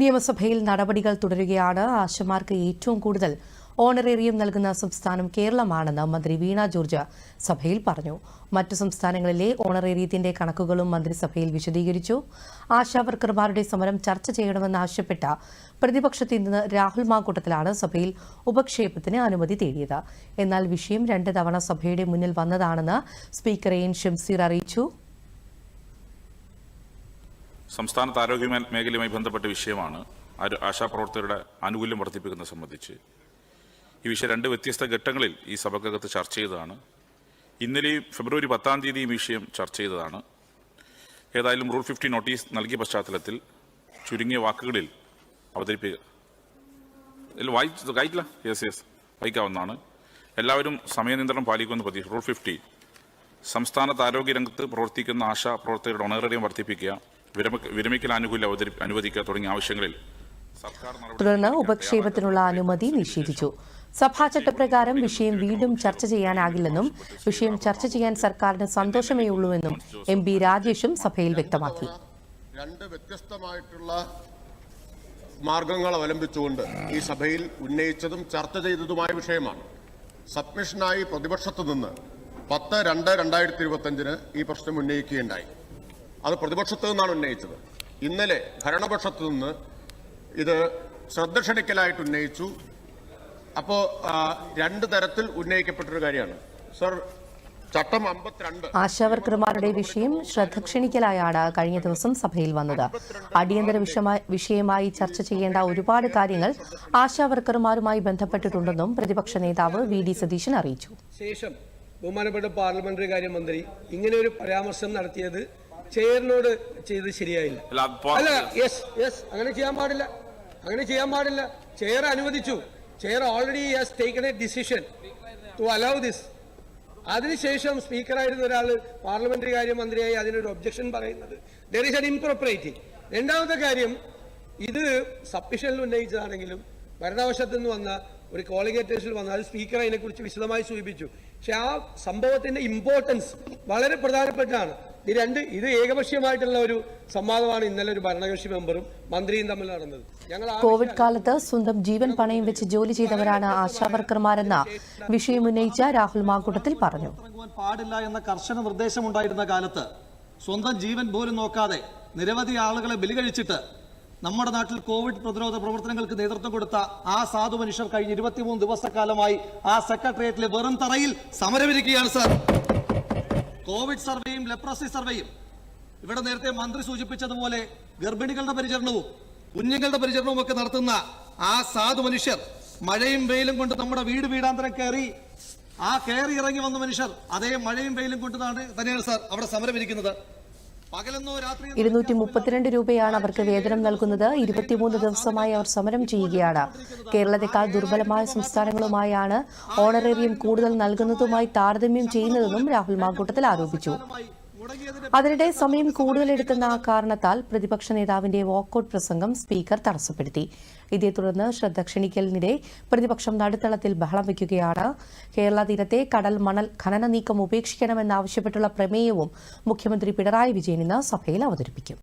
നിയമസഭയിൽ നടപടികൾ തുടരുകയാണ്. ആശമാർക്ക് ഏറ്റവും കൂടുതൽ ഓണറേറിയം നൽകുന്ന സംസ്ഥാനം കേരളമാണെന്ന് മന്ത്രി വീണ ജോർജ് സഭയിൽ പറഞ്ഞു. മറ്റു സംസ്ഥാനങ്ങളിലെ ഓണറേറിയത്തിന്റെ കണക്കുകളും മന്ത്രിസഭയിൽ വിശദീകരിച്ചു. ആശാവർക്കർമാരുടെ സമരം ചർച്ച ചെയ്യണമെന്ന് ആവശ്യപ്പെട്ട പ്രതിപക്ഷത്തിൽ നിന്ന് രാഹുൽ മാക്കൂട്ടത്തിലാണ് സഭയിൽ ഉപക്ഷേപത്തിന് അനുമതി തേടിയത്. എന്നാൽ വിഷയം രണ്ട് തവണ സഭയുടെ മുന്നിൽ വന്നതാണെന്ന് സ്പീക്കർ എൻ. ഷംസീർ അറിയിച്ചു. സംസ്ഥാനത്ത് ആരോഗ്യ മേഖലയുമായി ബന്ധപ്പെട്ട വിഷയമാണ് ആശാപ്രവർത്തകരുടെ ആനുകൂല്യം വർദ്ധിപ്പിക്കുന്നത് സംബന്ധിച്ച്. ഈ വിഷയം രണ്ട് വ്യത്യസ്ത ഘട്ടങ്ങളിൽ ഈ സഭക്കകത്ത് ചർച്ച ചെയ്തതാണ്. ഇന്നലെയും ഫെബ്രുവരി പത്താം തീയതിയും വിഷയം ചർച്ച ചെയ്തതാണ്. ഏതായാലും റൂൾ ഫിഫ്റ്റി നോട്ടീസ് നൽകിയ പശ്ചാത്തലത്തിൽ ചുരുങ്ങിയ വാക്കുകളിൽ അവതരിപ്പിക്കുക ഇല്ല വായിക്കില്ല. Yes yes വായിക്കാവുന്നതാണ്. എല്ലാവരും സമയനിയന്ത്രണം പാലിക്കുമെന്ന് പ്രതി റൂൾ ഫിഫ്റ്റി. സംസ്ഥാനത്ത് ആരോഗ്യരംഗത്ത് പ്രവർത്തിക്കുന്ന ആശാ പ്രവർത്തകരുടെ ഓണറേറിയം വർദ്ധിപ്പിക്കുക. വിരമിക്കൽ ആനുകൂല്യം അവതരി അനുവദിക്കുക തുടങ്ങിയ ആവശ്യങ്ങളിൽ തുടർന്ന് ഉപക്ഷേപത്തിനുള്ള അനുമതി നിഷേധിച്ചു. സഭാ ചട്ടപ്രകാരം വിഷയം വീണ്ടും ചർച്ച ചെയ്യാനാകില്ലെന്നും വിഷയം ചർച്ച ചെയ്യാൻ സർക്കാരിന് സന്തോഷമേ ഉള്ളൂവെന്നും എം ബി രാജേഷും സഭയിൽ വ്യക്തമാക്കി. രണ്ട് വ്യത്യസ്തമായിട്ടുള്ള മാർഗങ്ങൾ അവലംബിച്ചുകൊണ്ട് ഈ സഭയിൽ ഉന്നയിച്ചതും ചർച്ച ചെയ്തതുമായ വിഷയമാണ്. സബ്മിഷനായി പ്രതിപക്ഷത്തു നിന്ന് പത്ത് രണ്ട് രണ്ടായിരത്തി ഇരുപത്തഞ്ചിന് ഈ പ്രശ്നം ഉന്നയിക്കുകയുണ്ടായി. അത് പ്രതിപക്ഷത്തു നിന്നാണ് ഉന്നയിച്ചത്. ഇന്നലെ ഭരണപക്ഷത്തു നിന്ന് ഇത് ശ്രദ്ധ ക്ഷണിക്കലായിട്ട് ഉന്നയിച്ചു. അപ്പോൾ രണ്ട് തരത്തിൽ ഉന്നയിക്കപ്പെട്ടൊരു കാര്യമാണ്. സർ ചട്ടം അമ്പത്തിരണ്ട്. ആശാവർക്കർമാരുടെ വിഷയം ശ്രദ്ധ ക്ഷണിക്കലായാണ് കഴിഞ്ഞ ദിവസം സഭയിൽ വന്നത്. അടിയന്തര വിഷയമായി- വിഷയമായി ചർച്ച ചെയ്യേണ്ട ഒരുപാട് കാര്യങ്ങൾ ആശാവർക്കർമാരുമായി ബന്ധപ്പെട്ടിട്ടുണ്ടെന്നും പ്രതിപക്ഷ നേതാവ് വി ഡി സതീശൻ അറിയിച്ചു. ശേഷം ബഹുമാനപ്പെട്ട പാർലമെന്ററി കാര്യമന്ത്രി ഇങ്ങനെ ഒരു പരാമർശം നടത്തിയത് ചെയറിനോട് ചെയ്ത് ശരിയായില്ല. അല്ല, യെസ് യെസ് അങ്ങനെ ചെയ്യാൻ പാടില്ല. അങ്ങനെ ചെയ്യാൻ പാടില്ല. ചെയർ അനുവദിച്ചു. Chair already has taken a decision to allow this അതിനുശേഷം സ്പീക്കറായിരുന്ന ഒരാൾ പാർലമെന്ററി കാര്യമന്ത്രിയായി അതിനൊരു ഒബ്ജക്ഷൻ പറയുന്നത്. ദർ ഈസ് അൻ ഇംപ്രോപ്പറേറ്റി രണ്ടാമത്തെ കാര്യം ഇത് സബ്മിഷനിൽ ഉന്നയിച്ചതാണെങ്കിലും ഭരണവശത്തു നിന്ന് വന്ന ഒരു കോളിഗേറ്റേഴ്സിൽ വന്ന അത് സ്പീക്കർ അതിനെക്കുറിച്ച് വിശദമായി സൂചിപ്പിച്ചു. പക്ഷെ ആ സംഭവത്തിന്റെ ഇമ്പോർട്ടൻസ് വളരെ പ്രധാനപ്പെട്ടാണ് ഈ രണ്ട് ഇത് ഏകപക്ഷീയമായിട്ടുള്ള ഒരു സംവാദമാണ് ഇന്നലെ ഒരു ഭരണകക്ഷി മെമ്പറും മന്ത്രിയും തമ്മിൽ നടന്നത്. ഞങ്ങൾ കോവിഡ് കാലത്ത് സ്വന്തം ജീവൻ പണയം വെച്ച് ജോലി ചെയ്തവരാണ് ആശാവർക്കർമാരെന്ന വിഷയം ഉന്നയിച്ച രാഹുൽ മാക്കൂട്ടത്തിൽ പറഞ്ഞു. പാടില്ല എന്ന കർശന നിർദ്ദേശമുണ്ടായിരുന്ന കാലത്ത് സ്വന്തം ജീവൻ പോലും നോക്കാതെ നിരവധി ആളുകളെ ബലി കഴിച്ചിട്ട് നമ്മുടെ നാട്ടിൽ കോവിഡ് പ്രതിരോധ പ്രവർത്തനങ്ങൾക്ക് നേതൃത്വം കൊടുത്ത ആ സാധു മനുഷ്യർ കഴിഞ്ഞ ഇരുപത്തിമൂന്ന് ദിവസക്കാലമായി ആ സെക്രട്ടേറിയറ്റിലെ വെറും തറയിൽ സമരമിരിക്കുകയാണ് സാർ. കോവിഡ് സർവേയും ലെപ്രസി സർവേയും. ഇവിടെ നേരത്തെ മന്ത്രി സൂചിപ്പിച്ചതുപോലെ ഗർഭിണികളുടെ പരിചരണവും കുഞ്ഞുങ്ങളുടെ പരിചരണവും ഒക്കെ നടത്തുന്ന ആ സാധു മനുഷ്യർ മഴയും വെയിലും കൊണ്ട് നമ്മുടെ വീട് വീടാന്തരം കയറി ആ കയറി ഇറങ്ങി വന്ന മനുഷ്യർ അതേ മഴയും വെയിലും കൊണ്ട് തന്നെയാണ് സാർ അവിടെ സമരമിരിക്കുന്നത്. ഇരുന്നൂറ്റി മുപ്പത്തിരണ്ട് രൂപയാണ് അവർക്ക് വേതനം നൽകുന്നത്. ഇരുപത്തിമൂന്ന് ദിവസമായി അവർ സമരം ചെയ്യുകയാണ്. കേരളത്തെക്കാൾ ദുർബലമായ സംസ്ഥാനങ്ങളുമായാണ് ഓണറേറിയം കൂടുതൽ നൽകുന്നതുമായി താരതമ്യം ചെയ്യുന്നതെന്നും രാഹുൽ മാങ്കൂട്ടത്തിൽ ആരോപിച്ചു. അതിനിടെ സമയം കൂടുതലെടുത്തെന്ന കാരണത്താൽ പ്രതിപക്ഷ നേതാവിന്റെ വാക്കൌട്ട് പ്രസംഗം സ്പീക്കർ തടസ്സപ്പെടുത്തി. ഇതേ തുടർന്ന് ശ്രദ്ധ ക്ഷണിക്കലിനിടെ പ്രതിപക്ഷം നടുത്തളത്തിൽ ബഹളം വയ്ക്കുകയാണ്. കേരള തീരത്തെ കടൽ മണൽ ഖനന നീക്കം ഉപേക്ഷിക്കണമെന്നാവശ്യപ്പെട്ടുള്ള പ്രമേയവും മുഖ്യമന്ത്രി പിണറായി വിജയൻ ഇന്ന് സഭയിൽ അവതരിപ്പിക്കും.